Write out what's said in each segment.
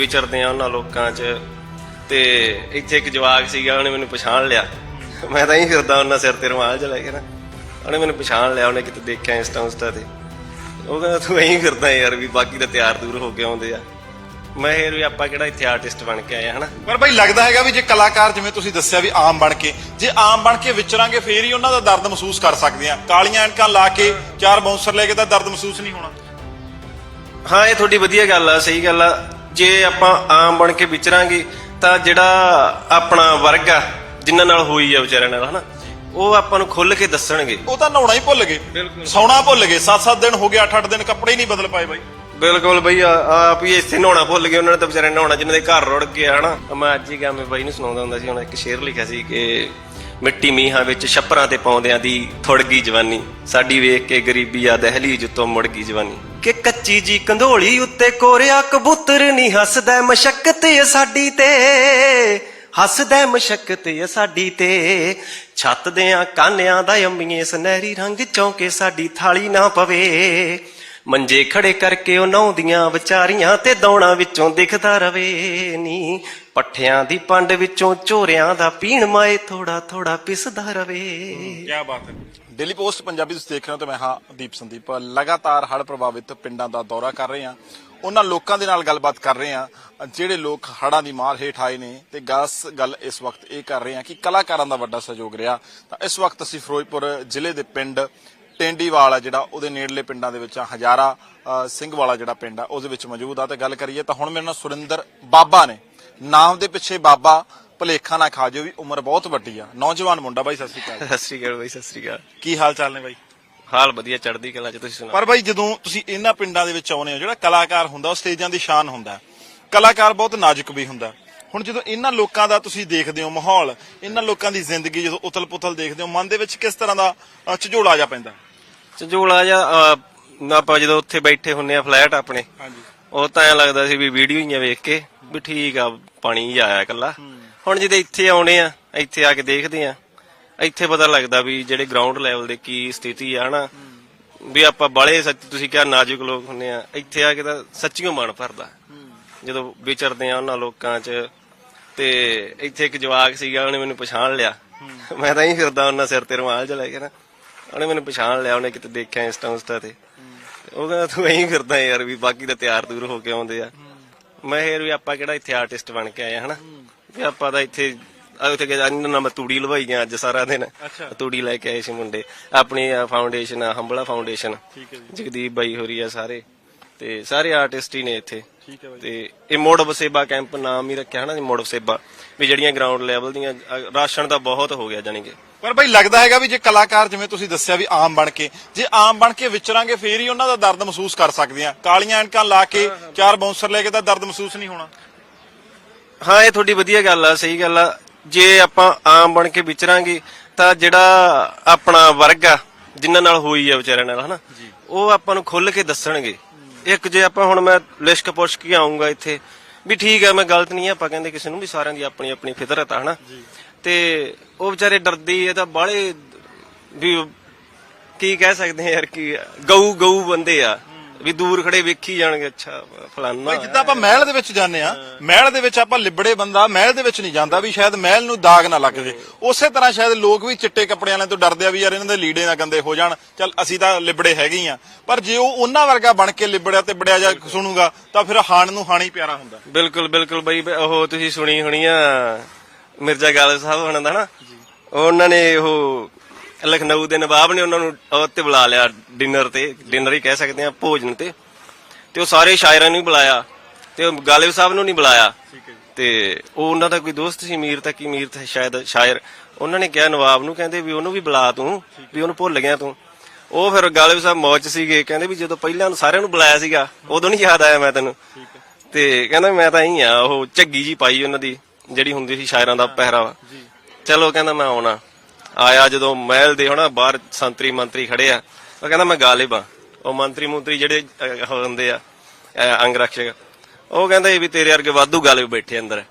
ਵਿਚਰਦੇ ਆ ਉਹਨਾਂ ਲੋਕਾਂ 'ਚ। ਤੇ ਇੱਥੇ ਇੱਕ ਜਵਾਕ ਸੀਗਾ ਉਹਨੇ ਮੈਨੂੰ ਪਛਾਣ ਲਿਆ। ਮੈਂ ਤਾਂ ਹੀ ਫਿਰਦਾ ਉਹਨਾਂ ਸਿਰ ਤੇ ਰੁਮਾਲ ਜਿਹਾ ਲੈ ਕੇ ਨਾ। ਉਹਨੇ ਮੈਨੂੰ ਪਛਾਣ ਲਿਆ ਉਹਨੇ ਕਿਤੇ ਦੇਖਿਆ ਇੰਸਟਾ ਉਸਟਾ ਤੇ। ਉਹ ਕਹਿੰਦਾ ਤੂੰ ਐਂ ਫਿਰਦਾ ਯਾਰ ਵੀ ਬਾਕੀ ਤਾਂ ਤਿਆਰ ਦੂਰ ਹੋ ਕੇ ਆਉਂਦੇ ਆ। ਮੈਂ ਫਿਰ ਵੀ ਆਪਾਂ ਕਿਹੜਾ ਇੱਥੇ ਆਰਟਿਸਟ ਬਣ ਕੇ ਆਏ ਹਨਾ? ਪਰ ਬਈ ਲੱਗਦਾ ਹੈਗਾ ਵੀ ਜੇ ਕਲਾਕਾਰ ਜਿਵੇਂ ਤੁਸੀਂ ਦੱਸਿਆ ਵੀ ਆਮ ਬਣ ਕੇ ਜੇ ਆਮ ਬਣ ਕੇ ਵਿਚਰਾਂਗੇ ਫੇਰ ਹੀ ਉਹਨਾਂ ਦਾ ਦਰਦ ਮਹਿਸੂਸ ਕਰ ਸਕਦੇ ਆ। ਕਾਲੀਆਂ ਐਨਕਾਂ ਲਾ ਕੇ ਚਾਰ ਬਾਉਂਸਰ ਲੈ ਕੇ ਤਾਂ ਦਰਦ ਮਹਿਸੂਸ ਨਹੀਂ ਹੋਣਾ। ਹਾਂ ਇਹ ਤੁਹਾਡੀ ਵਧੀਆ ਗੱਲ ਆ ਸਹੀ ਗੱਲ ਆ। ਜੇ ਆਪਾਂ ਆਮ ਬਣ ਕੇ ਵਿਚਰਾਂਗੇ ਤਾਂ ਜਿਹੜਾ ਆਪਣਾ ਵਰਗ ਆ ਜਿਨ੍ਹਾਂ ਨਾਲ ਹੋਈ ਆ ਵਿਚਾਰਿਆਂ ਨਾਲ ਹਨਾ ਉਹ ਆਪਾਂ ਨੂੰ ਖੁੱਲ ਕੇ ਦੱਸਣਗੇ। ਉਹ ਤਾਂ ਨਹਾਉਣਾ ਹੀ ਭੁੱਲ ਗਏ। ਸੌਣਾ ਭੁੱਲ ਗਏ। 7-7 ਦਿਨ ਹੋ ਗਏ 8-8 ਦਿਨ ਕੱਪੜੇ ਹੀ ਨਹੀਂ ਬਦਲ ਪਾਏ ਬਾਈ। ਬਿਲਕੁਲ ਬਈ ਆਪ ਹੀ ਇੱਥੇ ਨਹਾਉਣਾ ਭੁੱਲ ਗਏ ਉਹਨਾਂ ਨੇ ਤਾਂ ਵਿਚਾਰੇ ਨਹਾਉਣਾ ਜਿਨ੍ਹਾਂ ਦੇ ਘਰ ਰੁੜ ਗਏ ਹਨਾ। ਮੈਂ ਅੱਜ ਹੀ ਗਾਮੇ ਬਾਈ ਨੂੰ ਸੁਣਾਉਂਦਾ ਹੁੰਦਾ ਸੀ ਹੁਣ ਇੱਕ ਸ਼ੇਰ ਲਿਖਿਆ ਸੀ ਕਿ ਮਿੱਟੀ ਮੀਹਾਂ ਵਿੱਚ ਛੱਪਰਾਂ ਤੇ ਪਾਉਂਦਿਆਂ ਦੀ ਥੁੜ ਗਈ ਜਵਾਨੀ ਸਾਡੀ ਵੇਖ ਕੇ ਗਰੀਬੀ ਆ ਦਹਲੀਜ ਤੋਂ ਮੁੜ ਗਈ ਜਵਾਨੀ। ਕਿ ਕੱਚੀ ਜੀ ਕੰਧੋਲੀ ਉੱਤੇ ਕੋਰਿਆ ਕਬੂਤਰ ਨਹੀਂ ਹੱਸਦਾ ਮਸ਼ੱਕਤ ਏ ਸਾਡੀ ਤੇ। ਹੱਸਦਾ ਮਸ਼ੱਕਤ ਏ ਸਾਡੀ ਤੇ। ਛੱਤ ਦਿਆਂ ਕਾਨਿਆਂ ਦਾ ਅੰਮੀਏ ਸੁਨਹਿਰੀ ਰੰਗ ਚੌਂਕੇ ਸਾਡੀ ਥਾਲੀ ਨਾ ਪਵੇ। ਮੰਜੇ ਖੜੇ ਕਰਕੇ ਉਹ ਨੌਂਦੀਆਂ ਵਿਚਾਰੀਆਂ ਤੇ ਦੌਣਾ ਵਿੱਚੋਂ ਦਿਖਦਾ ਰਵੇ ਨੀ। ਪੱਠਿਆਂ ਦੀ ਪੰਡ ਵਿੱਚੋਂ ਝੋਰਿਆਂ ਦਾ ਪੀਣ ਮਾਏ ਥੋੜਾ ਥੋੜਾ ਪਿਸਦਾ ਰਵੇ। ਕੀ ਬਾਤ ਹੈ। ਡੇਲੀ ਪੋਸਟ ਪੰਜਾਬੀ ਤੁਸੀਂ ਦੇਖ ਰਹੇ ਹੋ ਤੇ ਮੈਂ ਹਾਂ ਦੀਪ ਸੰਦੀਪ। ਲਗਾਤਾਰ ਹੜ੍ਹ ਪ੍ਰਭਾਵਿਤ ਪਿੰਡਾਂ ਦਾ ਦੌਰਾ ਕਰ ਰਹੇ ਹਾਂ। ਉਹਨਾਂ ਲੋਕਾਂ ਦੇ ਨਾਲ ਗੱਲਬਾਤ ਕਰ ਰਹੇ ਹਾਂ। ਜਿਹੜੇ ਲੋਕ ਹੜ੍ਹਾਂ ਦੀ ਮਾਰ ਹੇਠ ਆਏ ਨੇ ਤੇ ਗਾਸ ਗੱਲ ਇਸ ਵਕਤ ਇਹ ਕਰ ਰਹੇ ਹਾਂ ਕਿ ਕਲਾਕਾਰਾਂ ਦਾ ਵੱਡਾ ਸਹਿਯੋਗ ਰਿਹਾ। ਤਾਂ ਇਸ ਵਕਤ ਅਸੀਂ ਫਿਰੋਜ਼ਪੁਰ ਜ਼ਿਲ੍ਹੇ ਦੇ ਪਿੰਡ ਟੈਂਡੀਵਾਲ ਆ ਜਿਹੜਾ ਉਹਦੇ ਨੇੜਲੇ ਪਿੰਡਾਂ ਦੇ ਵਿੱਚ ਆ, ਹਜ਼ਾਰਾ ਸਿੰਘ ਵਾਲਾ ਜਿਹੜਾ ਪਿੰਡ ਆ ਉਹਦੇ ਵਿੱਚ ਮੌਜੂਦ ਆ। ਤੇ ਗੱਲ ਕਰੀਏ ਤਾਂ ਹੁਣ ਮੇਰੇ ਨਾਲ ਸੁਰਿੰਦਰ ਬਾਬਾ ਨੇ। ਨਾਮ ਦੇ ਪਿੱਛੇ ਬਾਬਾ ਭਲੇਖਾ ਨਾ ਖਾ ਜਿਓ ਵੀ ਉਮਰ ਬਹੁਤ ਵੱਡੀ ਆ। ਨੌਜਵਾਨ ਮੁੰਡਾ ਬਾਈ ਸਤਿ ਸ਼੍ਰੀ ਅਕਾਲ ਸਤਿ ਸ੍ਰੀ ਅਕਾਲ ਬਾਈ ਸਤਿ ਸ੍ਰੀ ਅਕਾਲ। ਕੀ ਹਾਲ ਚਾਲ ਨੇ ਬਾਈ? ਹਾਲ ਵਧੀਆ ਚੜ੍ਹਦੀ ਕਲਾ ਚ ਤੁਸੀਂ ਸੁਣਾਓ? ਪਰ ਬਾਈ ਜਦੋਂ ਤੁਸੀਂ ਇਹਨਾਂ ਪਿੰਡਾਂ ਦੇ ਵਿੱਚ ਆਉਨੇ ਹੋ ਜਿਹੜਾ ਕਲਾਕਾਰ ਹੁੰਦਾ ਉਹ ਸਟੇਜਾਂ ਦੀ ਸ਼ਾਨ ਹੁੰਦਾ। ਕਲਾਕਾਰ ਬਹੁਤ ਨਾਜ਼ੁਕ ਵੀ ਹੁੰਦਾ ਹੁਣ ਜਦੋਂ ਇਹਨਾਂ ਲੋਕਾਂ ਦਾ ਤੁਸੀਂ ਦੇਖਦੇ ਹੋ ਮਾਹੌਲ ਇਹਨਾਂ ਲੋਕਾਂ ਦੀ ਜ਼ਿੰਦਗੀ ਜਦੋਂ ਉਤਲ-ਪੁਤਲ ਦੇਖਦੇ ਹੋ ਮਨ ਦੇ ਵਿੱਚ ਕਿਸ ਤਰ੍ਹਾਂ ਦਾ ਅ, ਝਝੋਲਾ ਜਾ ਪੈਂਦਾ? ਝੋਲਾ ਜਾਂ ਆਪਾਂ ਜਦੋਂ ਉੱਥੇ ਬੈਠੇ ਹੁੰਨੇ ਆ ਫਲੈਟ ਆਪਣੇ ਹਾਂਜੀ। ਉਹ ਤਾਂ ਐ ਲੱਗਦਾ ਸੀ ਵੀ ਵੀਡੀਓ ਹੀ ਆ ਵੇਖ ਕੇ ਵੀ ਠੀਕ ਆ ਪਾਣੀ ਹੀ ਆਇਆ ਕੱਲਾ ਹੁਣ ਜਦੋਂ ਇੱਥੇ ਆਉਣੇ ਆ ਇੱਥੇ ਆ ਕੇ ਦੇਖਦੇ ਆ ਇੱਥੇ ਪਤਾ ਲੱਗਦਾ ਵੀ ਜਿਹੜੇ ਗਰਾਊਂਡ ਲੈਵਲ ਦੇ ਕੀ ਸਥਿਤੀ ਆ ਹਨਾ? ਵੀ ਆਪਾਂ ਬਾਲੇ ਸੱਚ ਤੁਸੀਂ ਕਿਹਾ ਨਾਜ਼ੁਕ ਲੋਕ ਹੁੰਨੇ ਆ ਇੱਥੇ ਆ ਕੇ ਤਾਂ ਸੱਚੀਓ ਮਨ ਭਰਦਾ। ਜਦੋਂ ਵਿਚਰਦੇ ਆ ਉਹਨਾਂ ਲੋਕਾਂ 'ਚ ਤੇ ਇੱਥੇ ਇੱਕ ਜਵਾਕ ਸੀਗਾ ਉਹਨੇ ਮੈਨੂੰ ਪਛਾਣ ਲਿਆ। ਮੈਂ ਤਾਂ ਹੀ ਫਿਰਦਾ ਉਹਨਾਂ ਸਿਰ ਤੇ ਰੁਮਾਲ ਜਿਹਾ ਲੈ ਕੇ ਨਾ। ਉਹਨੇ ਮੈਨੂੰ ਪਛਾਣ ਲਿਆ ਉਹਨੇ ਕਿਤੇ ਦੇਖਿਆ ਇੰਸਟਾ ਉਸਟਾ ਤੇ। ਉਹ ਕਹਿੰਦਾ ਤੂੰ ਐਂ ਫਿਰਦਾ ਯਾਰ ਵੀ ਬਾਕੀ ਤਾਂ ਤਿਆਰ ਦੂਰ ਹੋ ਕੇ ਆਉਂਦੇ ਆ। ਮੈਂ ਫਿਰ ਵੀ ਆਪਾਂ ਕਿਹੜਾ ਇੱਥੇ ਆਰਟਿਸਟ ਬਣ ਕੇ ਆਏ ਹਨਾ? ਵੀ ਆਪਾਂ ਤਾਂ ਇੱਥੇ ਆ ਉੱਥੇ ਗਿਆ ਨਾ ਮੈਂ ਤੂੜੀ ਲਵਾਈ ਗਿਆ ਅੱਜ ਸਾਰਾ ਦਿਨ। ਤੂੜੀ ਲੈ ਕੇ ਆਏ ਸੀ ਮੁੰਡੇ। ਆਪਣੀ ਫਾਊਂਡੇਸ਼ਨ ਆ ਹੰਬਲਾ ਫਾਊਂਡੇਸ਼ਨ ਜਗਦੀਪ ਬਾਈ ਹੋਰੀ ਆ ਸਾਰੇ। ਤੇ ਸਾਰੇ ਆਰਟਿਸਟ ਹੀ ਨੇ ਇੱਥੇ। ਤੇ ਇਹ ਮੋੜ ਵਸੇਬਾ ਕੈਂਪ ਨਾਮ ਹੀ ਰੱਖਿਆ ਹਨਾ ਮੋੜ ਵਸੇਬਾ। ਵੀ ਜਿਹੜੀਆਂ ਗਰਾਊਂਡ ਲੈਵਲ ਦੀਆਂ ਰਾਸ਼ਨ ਦਾ ਬਹੁਤ ਹੋ ਗਿਆ ਜਾਨੀ ਕਿ। ਪਰ ਬਾਈ ਲੱਗਦਾ ਹੈਗਾ ਵੀ ਜੇ ਕਲਾਕਾਰ ਜਿਵੇਂ ਤੁਸੀਂ ਦੱਸਿਆ ਵੀ ਆਮ ਬਣ ਕੇ ਜੇ ਆਮ ਬਣ ਕੇ ਵਿਚਰਾਂਗੇ ਫੇਰ ਹੀ ਉਹਨਾਂ ਦਾ ਦਰਦ ਮਹਿਸੂਸ ਕਰ ਸਕਦੇ ਆ ਕਾਲੀਆਂ ਐਨਕਾਂ ਲਾ ਕੇ ਚਾਰ ਬਾਉਂਸਰ ਲੈ ਕੇ ਤਾਂ ਦਰਦ ਮਹਿਸੂਸ ਨਹੀਂ ਹੋਣਾ। ਹਾਂ ਇਹ ਤੁਹਾਡੀ ਵਧੀਆ ਗੱਲ ਆ ਸਹੀ ਗੱਲ ਆ। ਜੇ ਆਪਾਂ ਆਮ ਬਣ ਕੇ ਵਿਚਰਾਂਗੇ ਤਾਂ ਜਿਹੜਾ ਆਪਣਾ ਵਰਗ ਆ ਜਿਨ੍ਹਾਂ ਨਾਲ ਹੋਈ ਆ ਵਿਚਾਰਿਆਂ ਨਾਲ ਹਨਾ ਉਹ ਆਪਾਂ ਨੂੰ ਖੁੱਲ ਕੇ ਦੱਸਣਗੇ। ਇੱਕ ਜੇ ਆਪਾਂ ਹੁਣ ਮੈਂ ਲਿਸ਼ਕ ਪੁੱਛ ਕੇ ਆਉਂਗਾ ਇੱਥੇ ਵੀ ਠੀਕ ਆ ਮੈਂ ਗਲਤ ਨਹੀਂ ਆ ਆਪਾਂ ਕਹਿੰਦੇ ਕਿਸੇ ਨੂੰ ਵੀ ਸਾਰਿਆਂ ਦੀ ਆਪਣੀ ਆਪਣੀ ਫਿਤਰਤ ਆ ਹਨਾ। ਤੇ ਉਹ ਵਿਚਾਰੇ ਡਰਦੀ ਇਹ ਤਾਂ ਬਾਹਲੇ ਵੀ ਕੀ ਕਹਿ ਸਕਦੇ ਆ ਯਾਰ ਕੀ ਗਊ ਗਊ ਬੰਦੇ ਆ। ਵੀ ਦੂਰ ਖੜੇ ਵੇਖੀ ਜਾਣਗੇ ਅੱਛਾ ਫਲਾਨਾ ਭਾਈ ਜਿੱਦਾਂ ਆਪਾਂ ਮਹਿਲ ਦੇ ਵਿੱਚ ਜਾਂਦੇ ਆ ਮਹਿਲ ਦੇ ਵਿੱਚ ਆਪਾਂ ਲਿਬੜੇ ਬੰਦਾ ਮਹਿਲ ਦੇ ਵਿੱਚ ਨਹੀਂ ਜਾਂਦਾ ਵੀ ਸ਼ਾਇਦ ਮਹਿਲ ਨੂੰ ਦਾਗ ਨਾ ਲੱਗ ਜੇ। ਉਸੇ ਤਰ੍ਹਾਂ ਸ਼ਾਇਦ ਲੋਕ ਵੀ ਚਿੱਟੇ ਕੱਪੜਿਆਂ ਵਾਲਿਆਂ ਤੋਂ ਡਰਦੇ ਆ ਵੀ ਯਾਰ ਇਹਨਾਂ ਦੇ ਲੀੜੇ ਨਾ ਗੰਦੇ ਹੋ ਜਾਣ। ਚੱਲ ਅਸੀਂ ਤਾਂ ਲਿਬੜੇ ਹੈਗੇ ਹੀ ਆ। ਪਰ ਜੇ ਉਹ ਉਹਨਾਂ ਵਰਗਾ ਬਣ ਕੇ ਲਿਬੜਿਆ ਤੇ ਬੜਿਆ ਜਾ ਸੁਣੂਗਾ ਤਾਂ ਫਿਰ ਹਾਣ ਨੂੰ ਹਾਣੀ ਪਿਆਰਾ ਹੁੰਦਾ। ਬਿਲਕੁਲ ਬਿਲਕੁਲ ਬਈ ਉਹ ਤੁਸੀਂ ਸੁਣੀ ਹੋਣੀ ਆ। ਮਿਰਜ਼ਾ ਗਾਲਬ ਸਾਹਿਬ ਹੋਣਾ ਦਾ ਨਾ ਉਹਨਾਂ ਨੇ ਉਹ ਲਖਨਊ ਦੇ ਨਵਾਬ ਨੇ ਉਹਨਾਂ ਨੂੰ ਉਹ ਤੇ ਬੁਲਾ ਲਿਆ ਡਿਨਰ ਤੇ ਡਿਨਰ ਹੀ ਕਹਿ ਸਕਦੇ ਆ ਭੋਜਨ ਤੇ। ਤੇ ਉਹ ਸਾਰੇ ਸ਼ਾਇਰਾਂ ਨੂੰ ਬੁਲਾਇਆ ਤੇ ਉਹ ਗਾਲਿਬ ਸਾਹਿਬ ਨੂੰ ਨਹੀਂ ਬੁਲਾਇਆ। ਤੇ ਉਹ ਉਹਨਾਂ ਦਾ ਕੋਈ ਦੋਸਤ ਸੀ ਮੀਰ ਤੱਕ ਮੀਰ ਤਾਂ ਸ਼ਾਇਦ ਸ਼ਾਇਰ। ਉਹਨਾਂ ਨੇ ਕਿਹਾ ਨਵਾਬ ਨੂੰ ਕਹਿੰਦੇ ਵੀ ਉਹਨੂੰ ਵੀ ਬੁਲਾ ਤੂੰ ਵੀ ਉਹਨੂੰ ਭੁੱਲ ਗਿਆ ਤੂੰ। ਉਹ ਫਿਰ ਗਾਲਿਬ ਸਾਹਿਬ ਮੌਜ ਸੀਗੇ ਕਹਿੰਦੇ ਵੀ ਜਦੋਂ ਪਹਿਲਾਂ ਨੂੰ ਸਾਰਿਆਂ ਨੂੰ ਬੁਲਾਇਆ ਸੀਗਾ ਉਦੋਂ ਨਹੀਂ ਯਾਦ ਆਇਆ ਮੈਂ ਤੈਨੂੰ। ਤੇ ਕਹਿੰਦਾ ਮੈਂ ਤਾਂ ਹੀ ਆ ਉਹ ਝੱਗੀ ਜੀ ਪਾਈ ਉਹਨਾਂ ਦੀ। ਜਿਹੜੀ ਹੁੰਦੀ ਸੀ ਸ਼ਾਇਰਾਂ ਦਾ ਪਹਿਰਾਵਾ। ਚਲੋ ਕਹਿੰਦਾ ਮੈਂ ਆਉਣਾ। ਆਇਆ ਜਦੋਂ ਮਹਿਲ ਦੇ ਹਨਾ ਬਾਹਰ ਸੰਤਰੀ ਮੰਤਰੀ ਖੜੇ ਆ। ਉਹ ਕਹਿੰਦਾ ਮੈਂ ਗਾਲਿਬ ਆ। ਉਹ ਮੰਤਰੀ ਮੰਤਰੀ ਜਿਹੜੇ ਹੁੰਦੇ ਆ ਅੰਗ ਰਕਸ਼ਕ। ਉਹ ਕਹਿੰਦਾ ਇਹ ਵੀ ਤੇਰੇ ਵਰਗੇ ਵਾਧੂ ਗਾਲਿਬ ਬੈਠੇ ਅੰਦਰ।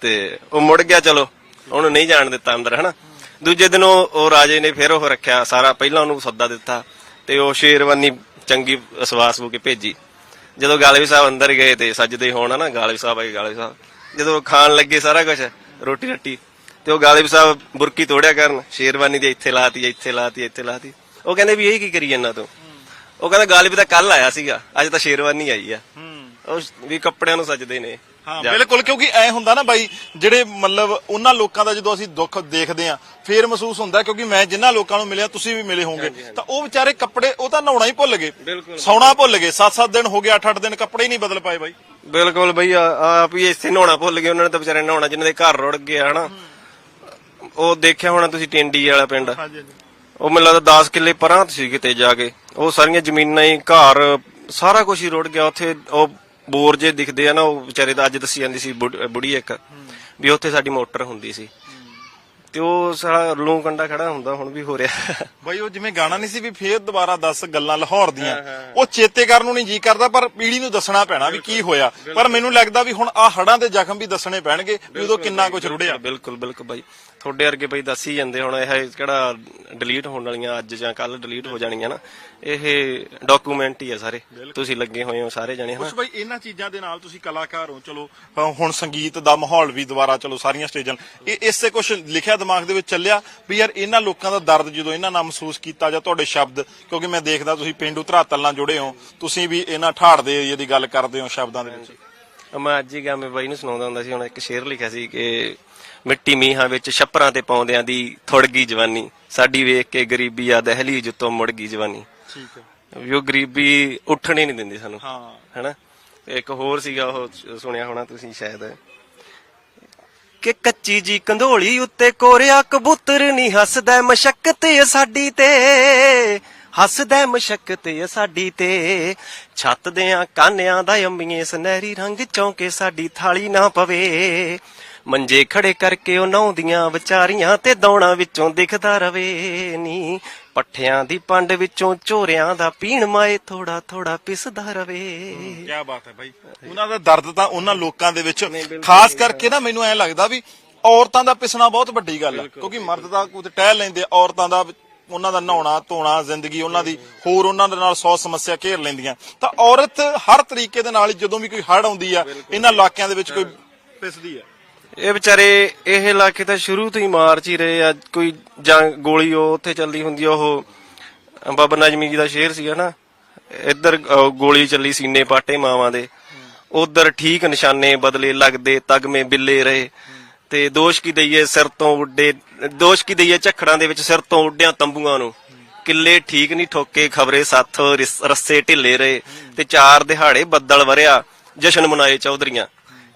ਤੇ ਉਹ ਮੁੜ ਗਿਆ ਚਲੋ ਉਹਨੂੰ ਨਹੀਂ ਜਾਣ ਦਿੱਤਾ ਅੰਦਰ ਹਨਾ। ਦੂਜੇ ਦਿਨ ਉਹ ਰਾਜੇ ਨੇ ਫਿਰ ਉਹ ਰੱਖਿਆ ਸਾਰਾ ਪਹਿਲਾਂ ਉਹਨੂੰ ਸੱਦਾ ਦਿੱਤਾ। ਤੇ ਉਹ ਸ਼ੇਰਵਾਨੀ ਚੰਗੀ ਸਵਾਸ ਹੋ ਕੇ ਭੇਜੀ। ਜਦੋਂ ਗਾਲਵੀ ਸਾਹਿਬ ਅੰਦਰ ਗਏ ਤੇ ਸੱਜਦੇ ਹੋਣ ਨਾ ਗਾਲਵੀ ਸਾਹਿਬ ਆਏ ਗਾਲਵੀ ਸਾਹਿਬ। ਜਦੋਂ ਖਾਣ ਲੱਗੇ ਸਾਰਾ ਕੁਝ ਰੋਟੀ ਰੱਟੀ। ਤੇ ਉਹ ਗਾਲਵੀ ਸਾਹਿਬ ਬੁਰਕੀ ਤੋੜਿਆ ਕਰਨ ਸ਼ੇਰਵਾਨੀ ਦੇ ਇੱਥੇ ਲਾਤੀ ਇੱਥੇ ਲਾਤੀ ਇੱਥੇ ਲਾਤੀ। ਉਹ ਕਹਿੰਦੇ ਵੀ ਇਹ ਕੀ ਕਰੀ ਜਾਂਦਾ ਤੂੰ? ਉਹ ਕਹਿੰਦਾ ਗਾਲਵੀ ਤਾਂ ਕੱਲ ਆਇਆ ਸੀਗਾ ਅੱਜ ਤਾਂ ਸ਼ੇਰਵਾਨੀ ਆਈ ਆ। ਉਹ ਵੀ ਕੱਪੜਿਆਂ ਨੂੰ ਸੱਜਦੇ ਨੇ। ਹਾਂ ਬਿਲਕੁਲ ਕਿਉਂਕਿ ਐ ਹੁੰਦਾ ਨਾ ਬਾਈ ਜਿਹੜੇ ਮਤਲਬ ਉਹਨਾਂ ਲੋਕਾਂ ਦਾ ਜਦੋਂ ਅਸੀਂ ਦੁੱਖ ਦੇਖਦੇ ਆ ਫੇਰ ਮਹਿਸੂਸ ਹੁੰਦਾ ਕਿਉਂਕਿ ਮੈਂ ਜਿਨ੍ਹਾਂ ਲੋਕਾਂ ਨੂੰ ਮਿਲਿਆ ਤੁਸੀਂ ਵੀ ਮਿਲੇ ਹੋਵੋਗੇ। ਤਾਂ ਉਹ ਵਿਚਾਰੇ ਕੱਪੜੇ ਉਹ ਤਾਂ ਨਹਾਉਣਾ ਹੀ ਭੁੱਲ ਗਏ। ਸੌਣਾ ਭੁੱਲ ਗਏ। 7-7 ਦਿਨ ਹੋ ਗਏ 8-8 ਦਿਨ ਕੱਪੜੇ ਹੀ ਨਹੀਂ ਬਦਲ ਪਾਏ ਬਾਈ। ਬਿਲਕੁਲ ਬਈ ਆਪ ਹੀ ਇੱਥੇ ਨਹਾਉਣਾ ਭੁੱਲ ਗਏ ਉਹਨਾਂ ਨੇ ਤਾਂ ਵਿਚਾਰੇ ਨਹਾਉਣਾ ਜਿਨ੍ਹਾਂ ਦੇ ਘਰ ਰੁੜ ਗਏ ਹਨਾ। ਉਹ ਦੇਖਿਆ ਹੋਣਾ ਤੁਸੀਂ ਟਿੰਡੀ ਵਾਲਾ ਪਿੰਡ। ਉਹ ਮੈਨੂੰ ਲੱਗਦਾ 10 ਕਿੱਲੇ ਪਰਾਂ ਸੀ ਕਿਤੇ ਜਾ ਕੇ। ਉਹ ਸਾਰੀਆਂ ਜ਼ਮੀਨਾਂ ਹੀ ਘਰ ਸਾਰਾ ਕੁਝ ਹੀ ਰੁੜ ਗਿਆ। ਉੱਥੇ ਉਹ ਬੋਰ ਜੇ ਦਿਖਦੇ ਆ ਨਾ ਉਹ ਵਿਚਾਰੇ ਤਾਂ ਅੱਜ ਦੱਸੀ ਜਾਂਦੀ ਸੀ ਬੁੜ- ਬੁੜੀ ਇੱਕ ਵੀ ਉੱਥੇ ਸਾਡੀ ਮੋਟਰ ਹੁੰਦੀ ਸੀ। ਤੇ ਉਹ ਸਾਰਾ ਲੂ ਕੰਡਾ ਖੜਾ ਹੁੰਦਾ ਹੁਣ ਵੀ ਹੋ ਰਿਹਾ। ਬਾਈ ਉਹ ਜਿਵੇਂ ਗਾਣਾ ਨਹੀਂ ਸੀ ਵੀ ਫੇਰ ਦੁਬਾਰਾ 10 ਗੱਲਾਂ ਲਾਹੌਰ ਦੀਆਂ। ਉਹ ਚੇਤੇ ਕਰਨ ਨੂੰ ਨਹੀਂ ਜੀ ਕਰਦਾ ਪਰ ਪੀੜੀ ਨੂੰ ਦੱਸਣਾ ਪੈਣਾ ਵੀ ਕੀ ਹੋਇਆ। ਪਰ ਮੈਨੂੰ ਲੱਗਦਾ ਵੀ ਹੁਣ ਆ ਹੜਾਂ ਦੇ ਜ਼ਖਮ ਵੀ ਦੱਸਣੇ ਪੈਣਗੇ ਵੀ ਉਦੋਂ ਕਿੰਨਾ ਕੁਝ ਰੁੜਿਆ। ਬਿਲਕੁਲ ਬਿਲਕੁਲ ਬਾਈ। ਤੁਹਾਡੇ ਵਰਗੇ ਬਈ ਦੱਸ ਹੀ ਜਾਂਦੇ ਹੁਣ ਇਹ ਕਿਹੜਾ ਡਿਲੀਟ ਹੋਣ ਵਾਲੀਆਂ ਅੱਜ ਜਾਂ ਕੱਲ ਡਿਲੀਟ ਹੋ ਜਾਣੀਆਂ ਨਾ ਇਹ ਡਾਕੂਮੈਂਟ ਹੀ ਆ ਸਾਰੇ। ਤੁਸੀਂ ਲੱਗੇ ਹੋਏ ਹੋ ਸਾਰੇ ਜਣੇ ਹਨਾ? ਕੁਛ ਬਾਈ ਇਹਨਾਂ ਚੀਜ਼ਾਂ ਦੇ ਨਾਲ ਤੁਸੀਂ ਕਲਾਕਾਰ ਹੋ ਚਲੋ ਹੁਣ ਸੰਗੀਤ ਦਾ ਮਾਹੌਲ ਵੀ ਦੁਬਾਰਾ ਚਲੋ ਸਾਰੀਆਂ ਸਟੇਜਾਂ ਇਹ ਇਸੇ ਕੁਝ ਲਿਖਿਆ ਦਿਮਾਗ ਦੇ ਵਿੱਚ ਚੱਲਿਆ ਵੀ ਯਾਰ ਇਹਨਾਂ ਲੋਕਾਂ ਦਾ ਦਰਦ ਜਦੋਂ ਇਹਨਾਂ ਨਾਲ ਮਹਿਸੂਸ ਕੀਤਾ ਜਾਂ ਤੁਹਾਡੇ ਸ਼ਬਦ ਕਿਉਂਕਿ ਮੈਂ ਦੇਖਦਾ ਤੁਸੀਂ ਪਿੰਡੂ ਧਰਾਤਲ ਨਾਲ ਜੁੜੇ ਹੋ ਤੁਸੀਂ ਵੀ ਇਹਨਾਂ ਠਾੜ ਦੇ ਏਰੀਏ ਦੀ ਗੱਲ ਕਰਦੇ ਹੋ ਸ਼ਬਦਾਂ ਦੇ ਵਿੱਚ। ਮੈਂ ਅੱਜ ਹੀ ਗਾਮੇ ਬਾਈ ਨੂੰ ਸੁਣਾਉਂਦਾ ਹੁੰਦਾ ਸੀ ਹੁਣ ਇੱਕ ਸ਼ੇਰ ਲਿਖਿਆ ਸੀ ਕਿ ਮਿੱਟੀ ਮੀਹਾਂ ਵਿੱਚ ਛੱਪਰਾਂ ਤੇ ਪਾਉਂਦਿਆਂ ਦੀ ਥੁੜ ਗਈ ਜਵਾਨੀ ਸਾਡੀ ਵੇਖ ਕੇ ਗਰੀਬੀ ਆ ਦਹਲੀਜ ਉੱਤੋਂ ਮੁੜ ਗਈ ਜਵਾਨੀ। ਠੀਕ ਹੈ। ਵੀ ਉਹ ਗਰੀਬੀ ਉੱਠਣ ਨਹੀਂ ਦਿੰਦੀ ਸਾਨੂੰ ਹਾਂ। ਹੈਨਾ? ਇੱਕ ਹੋਰ ਸੀਗਾ ਉਹ ਸੁਣਿਆ ਹੋਣਾ ਤੁਸੀਂ ਸ਼ਾਇਦ। ਕਿ ਕੱਚੀ ਜੀ ਕੰਧੋਲੀ ਉੱਤੇ ਕੋਰਿਆ ਕਬੂਤਰ ਨਹੀਂ ਹੱਸਦਾ ਮਸ਼ੱਕਤ ਸਾਡੀ ਤੇ। ਹੱਸਦਾ ਮਸ਼ੱਕਤ ਏ ਸਾਡੀ ਤੇ। ਛੱਤ ਦਿਆਂ ਕਾਨਿਆਂ ਦਾ ਅੰਮੀਏ ਸੁਨਹਿਰੀ ਰੰਗ ਚੌਂਕੇ ਸਾਡੀ ਥਾਲੀ ਨਾ ਪਵੇ। ਮੰਜੇ ਖੜੇ ਕਰਕੇ ਉਹ ਨੌਂਦੀਆਂ ਵਿਚਾਰੀਆਂ ਤੇ ਦੌਣਾ ਵਿੱਚੋਂ ਦਿਖਦਾ ਰਵੇ ਨੀ। ਪੱਠਿਆਂ ਦੀ ਪੰਡ ਵਿੱਚੋਂ ਚੋਰਿਆਂ ਦਾ ਪੀਣ ਮਾਏ ਥੋੜਾ ਥੋੜਾ ਪਿਸਦਾ ਰਵੇ। ਕੀ ਬਾਤ ਹੈ ਭਾਈ ਉਹਨਾਂ ਦਾ ਦਰਦ ਤਾਂ ਉਹਨਾਂ ਲੋਕਾਂ ਦੇ ਵਿੱਚ ਖਾਸ ਕਰਕੇ ਨਾ ਮੈਨੂੰ ਐ ਲੱਗਦਾ ਵੀ ਔਰਤਾਂ ਦਾ ਪਿਸਣਾ ਬਹੁਤ ਵੱਡੀ ਗੱਲ ਹੈ ਕਿਉਂਕਿ ਮਰਦ ਦਾ ਕੋਈ ਟਹਿ ਲੈਂਦੇ ਔਰਤਾਂ ਦਾ ਉਹਨਾਂ ਦਾ ਨਹਾਉਣਾ ਧੋਣਾ ਜ਼ਿੰਦਗੀ ਉਹਨਾਂ ਦੀ ਹੋਰ ਉਹਨਾਂ ਦੇ ਨਾਲ 100 ਸਮੱਸਿਆ ਘੇਰ ਲੈਂਦੀਆਂ। ਤਾਂ ਔਰਤ ਹਰ ਤਰੀਕੇ ਦੇ ਨਾਲ ਜਦੋਂ ਵੀ ਕੋਈ ਹੜ ਆਉਂਦੀ ਆ ਇਹਨਾਂ ਇਲਾਕਿਆਂ ਦੇ ਵਿੱਚ ਕੋਈ ਪਿਸਦੀ ਆ। ਇਹ ਵਿਚਾਰੇ ਇਹ ਇਲਾਕੇ ਤਾਂ ਸ਼ੁਰੂ ਤੋਂ ਹੀ ਮਾਰ ਚ ਹੀ ਰਹੇ ਆ। ਕੋਈ ਜਾਂ ਗੋਲੀ ਉਹ ਉੱਥੇ ਚੱਲਦੀ ਹੁੰਦੀ ਆ ਉਹ ਬਾਬਾ ਨਜਮੀ ਜੀ ਦਾ ਸ਼ੇਰ ਸੀਗਾ ਨਾ। ਇੱਧਰ ਗੋਲੀ ਚੱਲੀ ਸੀਨੇ ਪਾਟੇ ਮਾਵਾਂ ਦੇ। ਉਧਰ ਠੀਕ ਨਿਸ਼ਾਨੇ ਬਦਲੇ ਲੱਗਦੇ ਤਗਮੇ ਬਿੱਲੇ ਰਹੇ। ਤੇ ਦੋਸ਼ ਕੀ ਦਈਏ ਸਿਰ ਤੋਂ ਉੱਡੇ ਦੋਸ਼ ਕੀ ਦਈਏ ਝਖੜਾਂ ਦੇ ਵਿੱਚ ਸਿਰ ਤੋਂ ਉੱਡਿਆਂ ਤੰਬੂਆਂ ਨੂੰ। ਕਿੱਲੇ ਠੀਕ ਨਹੀਂ ਠੋਕੇ ਖਬਰੇ ਸੱਥ ਰਿਸ- ਢਿੱਲੇ ਰਹੇ ਤੇ ਚਾਰ ਦਿਹਾੜੇ ਬੱਦਲ ਵਰਿਆ ਜਸ਼ਨ ਮਨਾਏ ਚੌਧਰੀਆਂ।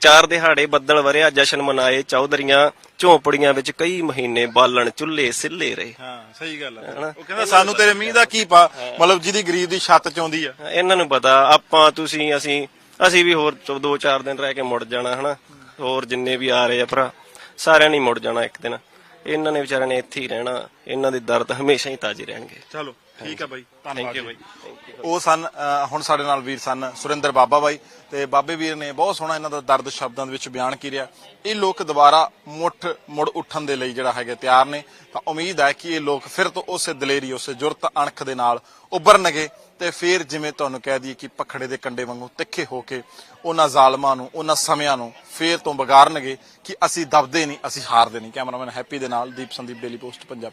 ਚਾਰ ਦਿਹਾੜੇ ਬੱਦਲ ਵਰਿਆ ਜਸ਼ਨ ਮਨਾਏ ਚੌਧਰੀਆਂ। ਝੋਪੜੀਆਂ ਵਿੱਚ ਕਈ ਮਹੀਨੇ ਬਾਲਣ ਚੁੱਲ੍ਹੇ ਸਿੱਲੇ ਰਹੇ। ਹਾਂ ਸਹੀ ਗੱਲ ਹੈ ਉਹ ਕਹਿੰਦਾ ਸਾਨੂੰ ਤੇਰੇ ਮੀਂਹ ਦਾ ਕੀ ਪਾ ਮਤਲਬ ਜਿਹਦੀ ਗਰੀਬ ਦੀ ਛੱਤ ਚ ਆਉਂਦੀ ਆ। ਇਹਨਾਂ ਨੂੰ ਪਤਾ ਆਪਾਂ ਤੁਸੀਂ ਅਸੀਂ ਅਸੀਂ ਵੀ ਹੋਰ ਚੋ- ਦੋ ਚਾਰ ਦਿਨ ਰਹਿ ਕੇ ਮੁੜ ਜਾਣਾ ਹਨਾ? ਹੋਰ ਜਿੰਨੇ ਵੀ ਆ ਰਹੇ ਆ ਭਰਾ। ਸਾਰਿਆਂ ਨੇ ਹੀ ਮੁੜ ਜਾਣਾ ਇੱਕ ਦਿਨ। ਇਹਨਾਂ ਨੇ ਵਿਚਾਰਿਆਂ ਨੇ ਇੱਥੇ ਹੀ ਰਹਿਣਾ। ਇਹਨਾਂ ਦੇ ਦਰਦ ਹਮੇਸ਼ਾ ਹੀ ਤਾਜ਼ੇ ਰਹਿਣਗੇ। ਚਲੋ। ਠੀਕ ਹੈ ਬਾਈ। ਧੰਨਵਾਦ ਥੈਂਕ ਯੂ ਜੀ। ਉਹ ਸਨ ਹੁਣ ਸਾਡੇ ਨਾਲ ਵੀਰ ਸਨ ਸੁਰਿੰਦਰ ਬਾਬਾ ਬਾਈ ਤੇ ਬਾਬੇ ਵੀਰ ਨੇ ਬਹੁਤ ਸੋਹਣਾ ਇਹਨਾਂ ਦਾ ਦਰਦ ਸ਼ਬਦਾਂ ਦੇ ਵਿੱਚ ਬਿਆਨ ਕੀਤਾ। ਇਹ ਲੋਕ ਦੁਬਾਰਾ ਮੁੱਠ ਮੁੜ ਉੱਠਣ ਦੇ ਲਈ ਜਿਹੜਾ ਹੈਗਾ ਤਿਆਰ ਨੇ। ਤਾਂ ਉਮੀਦ ਹੈ ਕਿ ਇਹ ਲੋਕ ਫਿਰ ਤੋਂ ਉਸੇ ਦਲੇਰੀ ਉਸੇ ਜੁਰਤ ਅਣਖ ਦੇ ਨਾਲ ਉੱਭਰਨਗੇ ਤੇ ਫਿਰ ਜਿਵੇਂ ਤੁਹਾਨੂੰ ਕਹਿ ਦਈਏ ਕਿ ਪਖੜੇ ਦੇ ਕੰਡੇ ਵਾਂਗੂ ਤਿੱਖੇ ਹੋ ਕੇ ਉਹਨਾਂ ਜ਼ਾਲਮਾਂ ਨੂੰ ਉਹਨਾਂ ਸਮਿਆਂ ਨੂੰ ਫੇਰ ਤੋਂ ਬਗਾਰਨਗੇ ਕਿ ਅਸੀਂ ਦਬਦੇ ਨਹੀਂ ਅਸੀਂ ਹਾਰਦੇ ਨਹੀਂ। ਕੈਮਰਾਮੈਨ ਹੈਪੀ ਦੇ ਨਾਲ ਦੀਪ ਸੰਦੀਪ ਡੇਲੀ ਪੋਸਟ ਪੰਜਾਬ